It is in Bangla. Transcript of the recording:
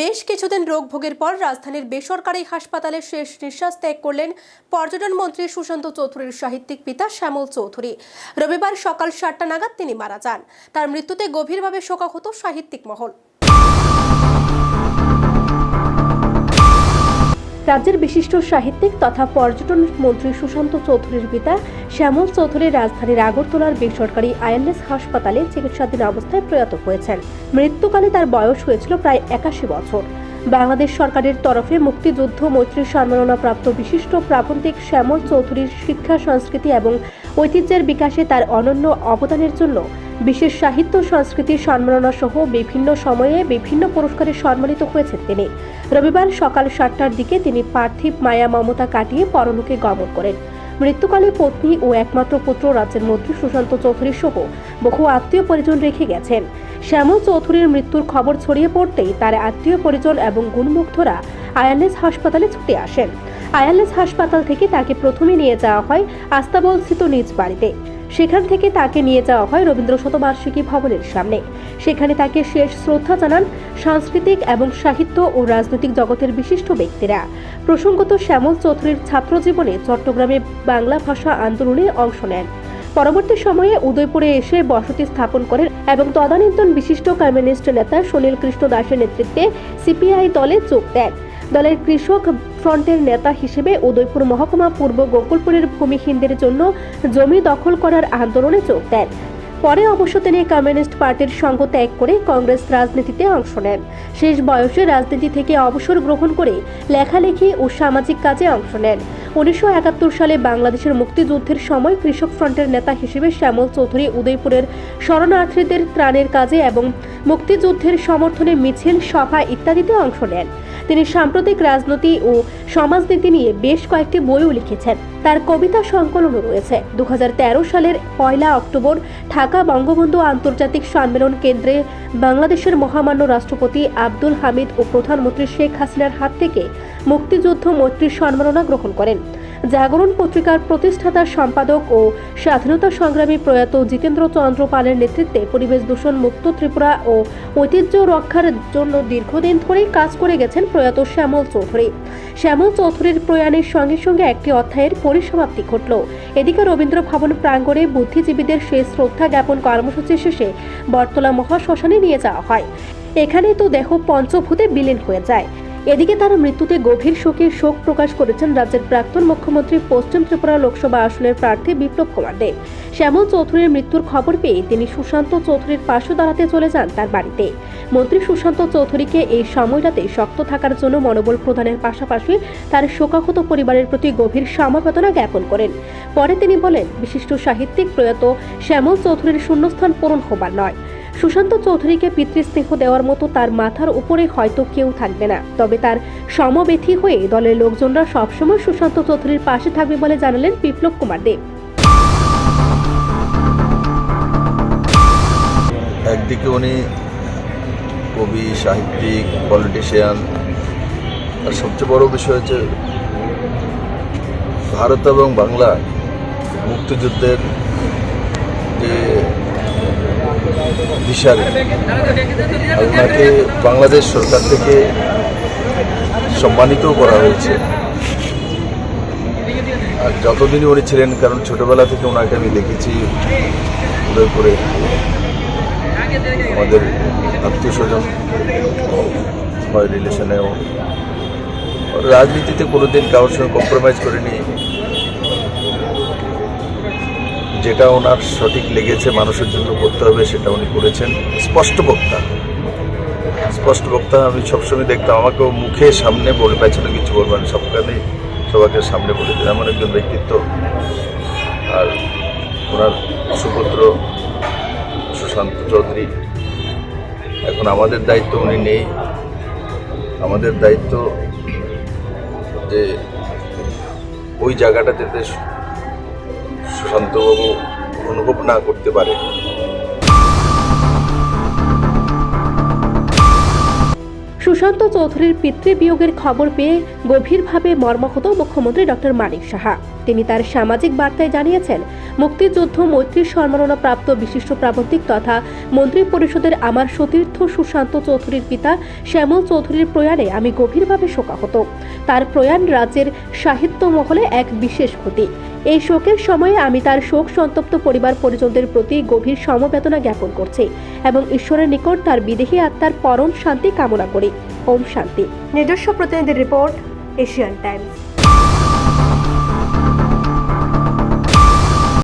বেশ কিছুদিন রোগ ভোগের পর রাজধানীর বেসরকারি হাসপাতালে শেষ নিঃশ্বাস ত্যাগ করলেন পর্যটন মন্ত্রী সুশান্ত চৌধুরীর সাহিত্যিক পিতা শ্যামল চৌধুরী। রবিবার সকাল সাতটা নাগাদ তিনি মারা যান। তার মৃত্যুতে গভীরভাবে শোকাহত সাহিত্যিক মহল। রাজ্যের বিশিষ্ট সাহিত্যিক তথা পর্যটন মন্ত্রী সুশান্ত চৌধুরীর পিতা শ্যামল চৌধুরী রাজধানীর আগরতলার বেসরকারি আইএলএস হাসপাতালে চিকিৎসাধীন অবস্থায় প্রয়াত হয়েছেন। মৃত্যুকালে তার বয়স হয়েছিল প্রায় একাশি বছর। বাংলাদেশ সরকারের তরফে মুক্তিযুদ্ধ, মৈত্রী সম্মাননা প্রাপ্ত বিশিষ্ট প্রাবন্ধিক শ্যামল চৌধুরীর শিক্ষা, সংস্কৃতি এবং ঐতিহ্যের বিকাশে তার অনন্য অবদানের জন্য বিশেষ সাহিত্য, সংস্কৃতি সম্মাননা সহ বিভিন্ন সময়ে বিভিন্ন পুরস্কারে সম্মানিত হয়েছেন তিনি। রবিবার সকাল সাতটার দিকে তিনি পার্থিব মায়া মমতা কাটিয়ে পরলোকে গমন করেন। মৃত্যুকালে পত্নী ও একমাত্র পুত্র রাজ্যের মন্ত্রী সুশান্ত চৌধুরী সহ বহু আত্মীয় পরিজন রেখে গেছেন। শ্যামল চৌধুরীর মৃত্যুর খবর ছড়িয়ে পড়তেই তার আত্মীয় পরিজন এবং গুণমুগ্ধরা আয়ারলেস হাসপাতালে ছুটে আসেন। আয়ারলেস হাসপাতাল থেকে তাকে প্রথমে নিয়ে যাওয়া হয় আস্তাবল স্থিত নিজ বাড়িতে। সেখান থেকে তাকে নিয়ে যাওয়া হয় রবীন্দ্র শতবার্ষিকী ভবনের সামনে। সেখানে তাকে শেষ শ্রদ্ধা জানান সাংস্কৃতিক এবং সাহিত্য ও রাজনৈতিক জগতের বিশিষ্ট ব্যক্তিরা। প্রসঙ্গত শ্যামল চৌধুরীর ছাত্র জীবনে চট্টগ্রামে বাংলা ভাষা আন্দোলনে অংশ নেন। পরবর্তী সময়ে উদয়পুরে এসে বসতি স্থাপন করেন এবং তদানীন্তন বিশিষ্ট কমিউনিস্ট নেতা সুনীল কৃষ্ণ দাসের নেতৃত্বে সিপিআই দলে যোগ দেন। দলের কৃষক ফ্রন্টের নেতা হিসেবে উদয়পুর মহকুমা পূর্ব গোকুলপুরের ভূমিহীনদের জন্য জমি দখল করার আন্দোলনে যোগ দেন। পরে অবশ্য তিনি কমিউনিস্ট পার্টির সঙ্গ ত্যাগ করে কংগ্রেস রাজনীতিতে অংশ নেন। শেষ বয়সে রাজনীতি থেকে অবসর গ্রহণ করে লেখালেখি ও সামাজিক কাজে অংশ নেন। উনিশশো একাত্তর সালে বাংলাদেশের মুক্তিযুদ্ধের সময় কৃষক ফ্রন্টের নেতা হিসেবে শ্যামল চৌধুরী উদয়পুরের শরণার্থীদের ত্রাণের কাজে এবং মুক্তিযুদ্ধের সমর্থনে মিছিল, সভা ইত্যাদিতে অংশ নেন। তিনি সাম্প্রতিক রাজনীতি ও সমাজনীতি নিয়ে বেশ কয়েকটি বইও লিখেছেন। তার কবিতা সংকলনও রয়েছে। দু হাজার তেরো সালের পয়লা অক্টোবর ঢাকা বঙ্গবন্ধু আন্তর্জাতিক সম্মেলন কেন্দ্রে বাংলাদেশের মহামান্য রাষ্ট্রপতি আব্দুল হামিদ ও প্রধানমন্ত্রী শেখ হাসিনার হাত থেকে মুক্তিযুদ্ধ মৈত্রীর সম্মাননা গ্রহণ করেন। জাগরণ পত্রিকার প্রতিষ্ঠাতা, সম্পাদক ও স্বাধীনতা সংগ্রামী প্রয়াত জিতেন্দ্র চন্দ্র পালের নেতৃত্বে পরিবেশ দূষণ মুক্ত ত্রিপুরা ও ঐতিহ্য রক্ষার জন্য দীর্ঘদিন ধরেই কাজ করে গেছেন প্রয়াত শ্যামল চৌধুরী। শ্যামল চৌধুরীর প্রয়াণের সঙ্গে সঙ্গে একটি অধ্যায়ের পরিসমাপ্তি ঘটল। এদিকে রবীন্দ্র ভবন প্রাঙ্গণে বুদ্ধিজীবীদের শেষ শ্রদ্ধা জ্ঞাপন কর্মসূচি শেষে বটতলা মহাশ্মশানে নিয়ে যাওয়া হয়। এখানে তো দেহ পঞ্চভূতে বিলীন হয়ে যায়। এদিকে তার মৃত্যুতে গভীর শোকে শোক প্রকাশ করেছেন রাজ্যের প্রাক্তন মুখ্যমন্ত্রী, পশ্চিম ত্রিপুরা লোকসভা আসনের প্রার্থী বিপ্লব কুমার দেব শ্যামল চৌধুরীর মৃত্যুর খবর পেয়ে তিনি সুশান্ত চৌধুরীর পাশে দাঁড়াতে চলে যান তার বাড়িতে। মন্ত্রী সুশান্ত চৌধুরীকে এই সময়টাতে শক্ত থাকার জন্য মনোবল প্রদানের পাশাপাশি তার শোকাহত পরিবারের প্রতি গভীর সমবেদনা জ্ঞাপন করেন। পরে তিনি বলেন, বিশিষ্ট সাহিত্যিক প্রয়াত শ্যামল চৌধুরীর শূন্যস্থান পূরণ হবার নয়। সুশান্ত চৌধুরীকে পিতৃস্নেহ দেওয়ার মতো তার মাথার উপরে হয়তো কেউ থাকবে না। তবে তার সমবেথী হয়ে দলের লোকজনরা সবসময় সুশান্ত চৌধুরীর পাশে থাকবে বলে জানালেন বিপ্লব কুমার দেব একদিকে উনি কবি, সাহিত্যিক পলিটিশিয়ান আর সবচেয়ে বড় বিষয় হচ্ছে ভারত এবং বাংলা মুক্তিযুদ্ধের যে আর ওনাকে বাংলাদেশ সরকার থেকে সম্মানিতও করা হয়েছে। আর যতদিনই উনি ছিলেন, কারণ ছোটবেলা থেকে ওনাকে আমি দেখেছি উদয়পুরে। আমাদের আত্মীয় স্বজন হয় রিলেশনেও রাজনীতিতে কোনোদিন কারোর সঙ্গে কম্প্রোমাইজ করেনি। যেটা ওনার সঠিক লেগেছে, মানুষের জন্য করতে হবে, সেটা উনি করেছেন। স্পষ্ট বক্তা। স্পষ্ট বক্তা আমি সবসময় দেখতাম। আমাকেও মুখে সামনে বলে পেছনে কিছু বলবেন সবখানে সবাইকে সামনে বলে দেন আমার একজন ব্যক্তিত্ব। আর ওনার সুপুত্র সুশান্ত চৌধুরী। এখন আমাদের দায়িত্ব উনি নেই। আমাদের দায়িত্ব যে ওই জায়গাটা যাতে সুশান্তবাবু অনুভব না করতে পারে। সুশান্ত চৌধুরীর পিতৃবিয়োগের খবর পেয়ে গভীরভাবে মর্মাহত মুখ্যমন্ত্রী ডক্টর মানিক সাহা। তিনি তার সামাজিক বার্তায় জানিয়েছেন, মুক্তিযুদ্ধ মৈত্রীর সম্মাননা প্রাপ্ত বিশিষ্ট প্রাবন্ধিক তথা মন্ত্রী পরিষদের আমার সতীর্থ সুশান্ত চৌধুরীর পিতা শ্যামল চৌধুরীর প্রয়াণে আমি গভীরভাবে শোকাহত। তার প্রয়াণ রাজ্যের সাহিত্য মহলে এক বিশেষ ক্ষতি। এই শোকের সময়ে আমি তার শোক সন্তপ্ত পরিবার পরিজনদের প্রতি গভীর সমবেদনা জ্ঞাপন করছি এবং ঈশ্বরের নিকট তার বিদেহী আত্মার পরম শান্তি কামনা করি। ওম শান্তি। নিজস্ব প্রতিনিধি রিপোর্ট এশিয়ান টাইমস।